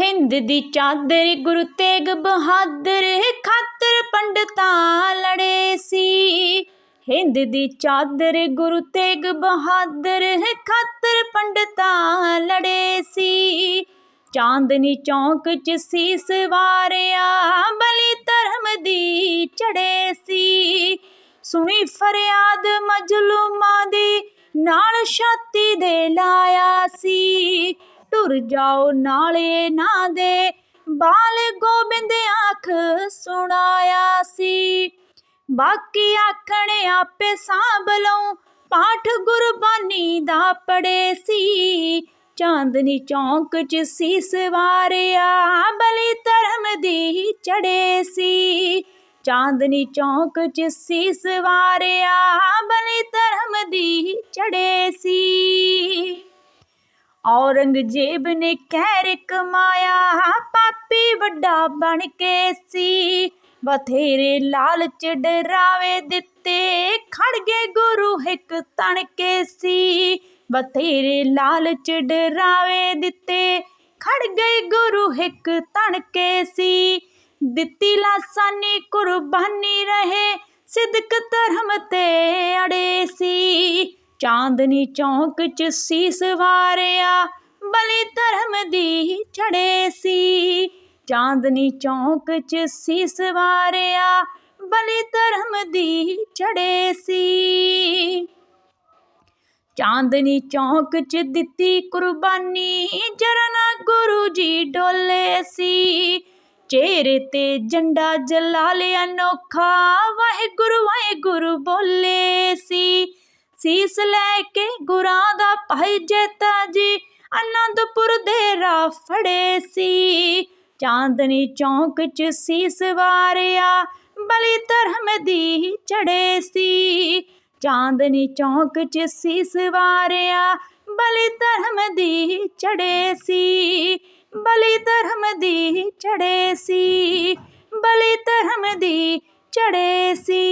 ਹਿੰਦ ਦੀ ਚਾਦਰ ਗੁਰੂ ਤੇਗ ਬਹਾਦਰ ਖਾਤਰ ਪੰਡਤਾਂ ਲੜੇ ਸੀ। ਹਿੰਦ ਦੀ ਚਾਦਰ ਗੁਰੂ ਤੇਗ ਬਹਾਦਰ ਖਾਤਰ ਪੰਡਤਾਂ ਲੜੇ ਸੀ। ਚਾਂਦਨੀ ਚੌਂਕ 'ਚ ਸੀਸ ਵਾਰਿਆ, ਬਲੀ ਧਰਮ ਦੀ ਚੜੇ ਸੀ। ਸੁਣੀ ਫਰਿਆਦ ਮਜਲੂਮਾਂ ਦੀ, ਨਾਲ ਛਾਤੀ ਦੇ ਲਾਇਆ ਸੀ। ਟੁਰ ਜਾਓ ਨਾਲੇ ਨਾ ਦੇ। ਬਾਲ ਗੋਬਿੰਦ ਆਖ ਸੁਣਾਇਆ ਸੀ। ਬਾਕੀ ਆਖਣ ਆਪੇ ਸਾਂਭ ਲਉ ਪਾਠ ਗੁਰਬਾਨੀ ਦਾ ਪੜੇ ਸੀ। ਚਾਂਦਨੀ ਚੌਂਕ 'ਚ ਸੀਸ ਵਾਰਿਆ। ਬਲੀ ਧਰਮ ਦੀ ਚੜੇ ਸੀ। ਚਾਂਦਨੀ ਚੌਂਕ 'ਚ ਸੀਸ ਵਾਰਿਆ। ਬਲੀ ਧਰਮ ਦੀ ਚੜੇ ਸੀ। ਔਰੰਗਜ਼ੇਬ ਨੇ ਕਹਿਰ ਕਮਾਇਆ ਪਾਪੀ ਵੱਡਾ ਬਣ ਕੇ ਸੀ। ਬਥੇਰੇ ਲਾਲਚ ਡਰਾਵੇ ਦਿੱਤੇ, ਖੜ ਗਏ ਗੁਰੂ ਹਿੱਕ ਤਣ ਕੇ ਸੀ। ਬਥੇਰੇ ਲਾਲਚ ਡਰਾਵੇ ਦਿੱਤੇ, ਖੜ ਗਏ ਗੁਰੂ ਇੱਕ ਤਣ ਕੇ ਸੀ। ਦਿੱਤੀ ਲਾਸਾਨੀ ਕੁਰਬਾਨੀ ਰਹੇ, ਸਿਦਕ ਧਰਮ ਤੇ ਅੜੇ ਸੀ। ਚਾਂਦਨੀ ਚੌਂਕ 'ਚ ਸੀਸ ਵਾਰਿਆ ਬਲੀ ਧਰਮ ਦੀ ਚੜੇ ਸੀ। ਚਾਂਦਨੀ ਚੌਂਕ 'ਚ ਸੀਸ ਵਾਰਿਆ ਬਲੀ ਧਰਮ ਦੀ ਚੜੇ ਸੀ। ਚਾਂਦਨੀ ਚੌਂਕ 'ਚ ਦਿੱਤੀ ਕੁਰਬਾਨੀ, ਜਰਨਾ ਗੁਰੂ ਜੀ ਡੋਲੇ ਸੀ। ਚਿਹਰੇ ਤੇ ਜੰਡਾ ਜਲਾ ਲਿਆ ਨੋਖਾ, ਵਾਹਿਗੁਰੂ ਵਾਹਿਗੁਰੂ ਬੋਲੇ ਸੀ। ਸੀਸ ਲੈ ਕੇ ਗੁਰਾਂ ਦਾ ਭਾਈ ਜੇਤਾ ਜੀ ਆਨੰਦਪੁਰ ਦੇ ਰਾਹ ਫੜੇ ਸੀ। ਚਾਂਦਨੀ ਚੌਂਕ 'ਚ ਸੀਸ ਵਾਰਿਆ, ਬਲੀ ਧਰਮ ਦੀ ਚੜੇ ਸੀ। ਚਾਂਦਨੀ ਚੌਂਕ 'ਚ ਸੀਸ ਵਾਰਿਆ, ਬਲੀ ਧਰਮ ਦੀ ਚੜੇ ਸੀ। ਬਲੀ ਧਰਮ ਦੀ ਚੜੇ ਸੀ, ਬਲੀ ਧਰਮ ਦੀ ਚੜੇ ਸੀ।